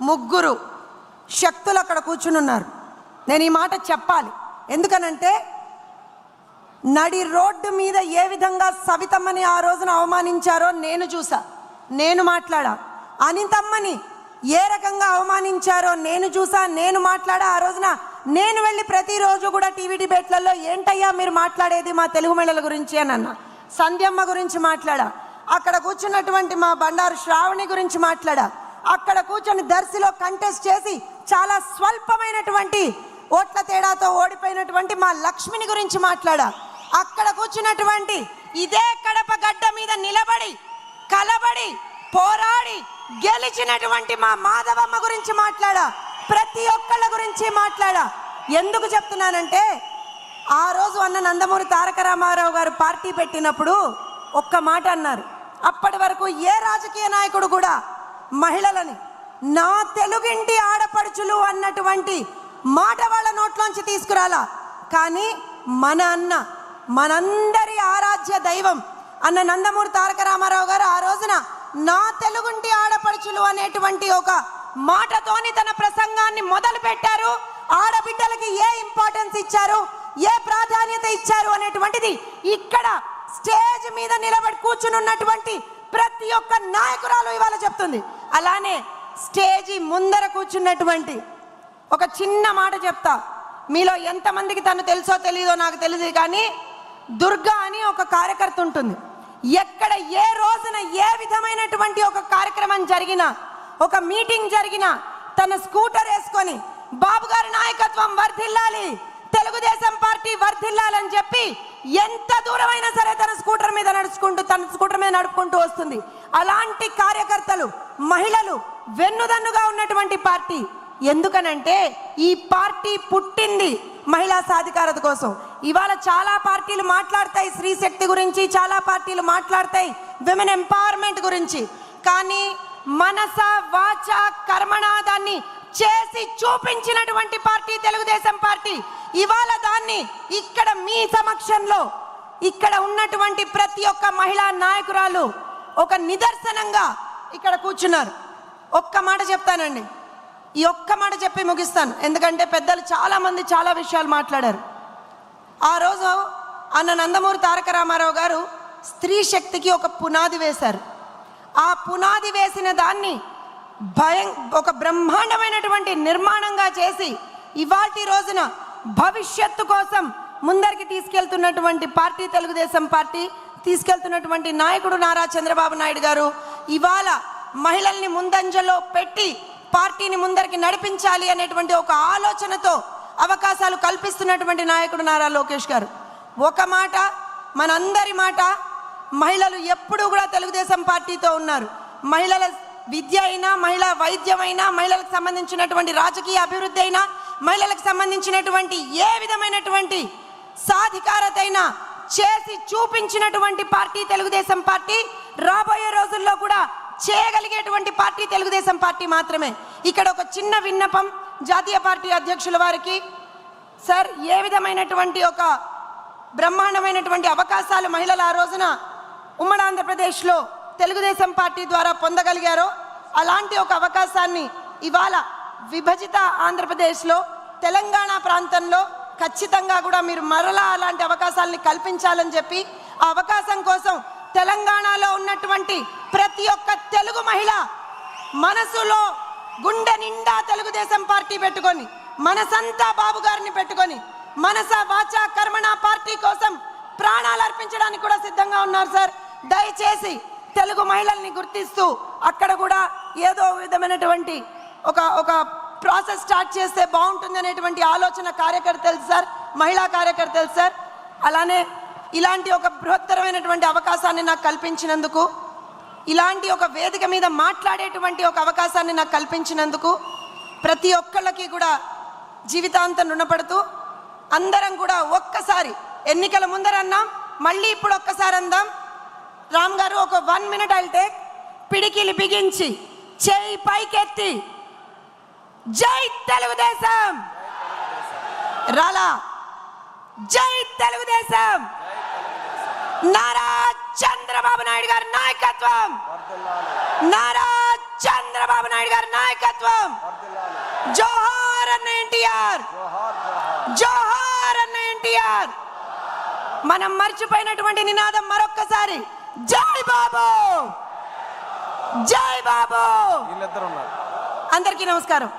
ముగ్గురు శక్తులు అక్కడ కూర్చుని ఉన్నారు. నేను ఈ మాట చెప్పాలి. ఎందుకనంటే నడి రోడ్డు మీద ఏ విధంగా సవితమ్మని ఆ రోజున అవమానించారో నేను చూసా. నేను మాట్లాడా. అనితమ్మని ఏ రకంగా అవమానించారో నేను చూసా. నేను మాట్లాడా ఆ రోజున. నేను వెళ్ళి ప్రతిరోజు కూడా టీవీ డిబేట్లలో ఏంటయ్యా మీరు మాట్లాడేది మా తెలుగు మహిళల గురించి అని అన్న. సంధ్యమ్మ గురించి మాట్లాడా. అక్కడ కూర్చున్నటువంటి మా బండారు శ్రావణి గురించి మాట్లాడా. అక్కడ కూర్చొని దర్శిలో కంటెస్ట్ చేసి చాలా స్వల్పమైనటువంటి ఓట్ల తేడాతో ఓడిపోయినటువంటి మా లక్ష్మిని గురించి మాట్లాడా. అక్కడ కూర్చున్నటువంటి ఇదే కడప గడ్డ మీద నిలబడి కలబడి పోరాడి గెలిచినటువంటి మా మాధవమ్మ గురించి మాట్లాడా. ప్రతి ఒక్కళ్ళ గురించి మాట్లాడా. ఎందుకు చెప్తున్నానంటే ఆ రోజు అన్న నందమూరి తారక రామారావు గారు పార్టీ పెట్టినప్పుడు ఒక్క మాట అన్నారు. అప్పటి వరకు ఏ రాజకీయ నాయకుడు కూడా మహిళలని నా తెలుగింటి ఆడపడుచులు అన్నటువంటి మాట వాళ్ళ నోట్లోంచి తీసుకురాలా? కానీ మన అన్న మనందరి ఆరాధ్య దైవం అన్న నందమూరి తారక రామారావు గారు ఆ రోజున నా తెలుగుంటి ఆడపడుచులు అనేటువంటి ఒక మాటతోని తన ప్రసంగాన్ని మొదలు పెట్టారు ఆడబిడ్డలకి ఏ ఇంపార్టెన్స్ ఇచ్చారు? ఏ ప్రాధాన్యత ఇచ్చారు అనేటువంటిది ఇక్కడ స్టేజ్ మీద నిలబడి కూర్చుని ఉన్నటువంటి ప్రతి ఒక్క నాయకురాలు ఇవాళ చెప్తుంది. అలానే స్టేజి ముందర కూర్చున్నటువంటి ఒక చిన్న మాట చెప్తా. మీలో ఎంతమందికి తను తెలుసో తెలియదో నాకు తెలియదు కానీ దుర్గా అని ఒక కార్యకర్త ఉంటుంది. ఎక్కడ ఏ రోజున ఏ విధమైనటువంటి ఒక కార్యక్రమం జరిగినా ఒక మీటింగ్ జరిగినా తన స్కూటర్ వేసుకొని బాబు గారి నాయకత్వం వర్ధిల్లాలి తెలుగుదేశం పార్టీ వర్ధిల్లాలని చెప్పి ఎంత దూరమైనా సరే తన స్కూటర్ మీద నడుచుకుంటూ తన స్కూటర్ మీద నడుపుకుంటూ వస్తుంది. అలాంటి కార్యకర్తలు మహిళలు వెన్నుదన్నుగా ఉన్నటువంటి పార్టీ. ఎందుకనంటే ఈ పార్టీ పుట్టింది మహిళా సాధికారత కోసం. ఇవాళ చాలా పార్టీలు మాట్లాడతాయి స్త్రీ శక్తి గురించి చాలా పార్టీలు మాట్లాడతాయి విమెన్ ఎంపవర్మెంట్ గురించి. కానీ మనస వాచ కర్మణ దాన్ని చేసి చూపించినటువంటి పార్టీ తెలుగుదేశం పార్టీ. ఇవాళ దాన్ని మీ సమక్షంలో ఇక్కడ ఉన్నటువంటి ప్రతి ఒక్క మహిళా నాయకురాలు ఒక నిదర్శనంగా ఇక్కడ కూర్చున్నారు. ఒక్క మాట చెప్తానండి. ఈ ఒక్క మాట చెప్పి ముగిస్తాను. ఎందుకంటే పెద్దలు చాలామంది చాలా విషయాలు మాట్లాడారు. ఆ రోజు అన్న నందమూరి తారక రామారావు గారు స్త్రీ శక్తికి ఒక పునాది వేశారు. ఆ పునాది వేసిన దాన్ని భయం ఒక బ్రహ్మాండమైనటువంటి నిర్మాణంగా చేసి ఇవాటి రోజున భవిష్యత్తు కోసం ముందరికి తీసుకెళ్తున్నటువంటి పార్టీ తెలుగుదేశం పార్టీ తీసుకెళ్తున్నటువంటి నాయకుడు నారా చంద్రబాబు నాయుడు గారు ఇవాళ మహిళల్ని ముందంజలో పెట్టి పార్టీని ముందరికి నడిపించాలి అనేటువంటి ఒక ఆలోచనతో అవకాశాలు కల్పిస్తున్నటువంటి నాయకుడు నారా లోకేష్ గారు. ఒక మాట మనందరి మాట మహిళలు ఎప్పుడూ కూడా తెలుగుదేశం పార్టీతో ఉన్నారు. మహిళల విద్య అయినా మహిళా వైద్యం అయినా మహిళలకు సంబంధించినటువంటి రాజకీయ అభివృద్ధి అయినా మహిళలకు సంబంధించినటువంటి ఏ విధమైనటువంటి సాధికారతైన చేసి చూపించినటువంటి పార్టీ తెలుగుదేశం పార్టీ రాబోయే రోజుల్లో కూడా చేయగలిగేటువంటి పార్టీ తెలుగుదేశం పార్టీ మాత్రమే. ఇక్కడ ఒక చిన్న విన్నపం జాతీయ పార్టీ అధ్యక్షుల వారికి. సార్ ఏ విధమైనటువంటి ఒక బ్రహ్మాండమైనటువంటి అవకాశాలు మహిళలు ఆ రోజున ఉమ్మడి ఆంధ్రప్రదేశ్లో తెలుగుదేశం పార్టీ ద్వారా పొందగలిగారో అలాంటి ఒక అవకాశాన్ని ఇవాళ విభజిత ఆంధ్రప్రదేశ్లో తెలంగాణ ప్రాంతంలో ఖచ్చితంగా కూడా మీరు మరలా అలాంటి అవకాశాలని కల్పించాలని చెప్పి ఆ అవకాశం కోసం తెలంగాణలో ఉన్నటువంటి ప్రతి ఒక్క తెలుగు మహిళ మనసులో గుండె నిండా తెలుగుదేశం పార్టీ పెట్టుకొని మనసంతా బాబు గారిని పెట్టుకొని మనస వాచ కర్మణ పార్టీ కోసం ప్రాణాలు అర్పించడానికి కూడా సిద్ధంగా ఉన్నారు సార్. దయచేసి తెలుగు మహిళల్ని గుర్తిస్తూ అక్కడ కూడా ఏదో విధమైనటువంటి ఒక ఒక ప్రాసెస్ స్టార్ట్ చేస్తే బాగుంటుంది అనేటువంటి ఆలోచన కార్యకర్తలు సార్ మహిళా కార్యకర్తలు సార్. అలానే ఇలాంటి ఒక బృహత్తరమైనటువంటి అవకాశాన్ని నాకు కల్పించినందుకు ఇలాంటి ఒక వేదిక మీద మాట్లాడేటువంటి ఒక అవకాశాన్ని నాకు కల్పించినందుకు ప్రతి ఒక్కళ్ళకి కూడా జీవితాంతం రుణపడుతూ అందరం కూడా ఒక్కసారి ఎన్నికల ముందర అన్నాం మళ్ళీ ఇప్పుడు ఒక్కసారి అందాం. రామ్ గారు ఒక వన్ మినిట్ అయితే పిడికిలి బిగించి చేయి పైకెత్తి. జై తెలుగుదేశం! రాలా జై తెలుగుదేశం! నారా చంద్రబాబు నాయుడు గారి నాయకత్వం! నారా చంద్రబాబు నాయుడు గారి నాయకత్వం! జోహార్ అన్న ఎన్టీఆర్! జోహార్ అన్న ఎన్టీఆర్! మనం మర్చిపోయినటువంటి నినాదం మరొక్కసారి జై బాబు! జై బాబు! అందరికీ నమస్కారం.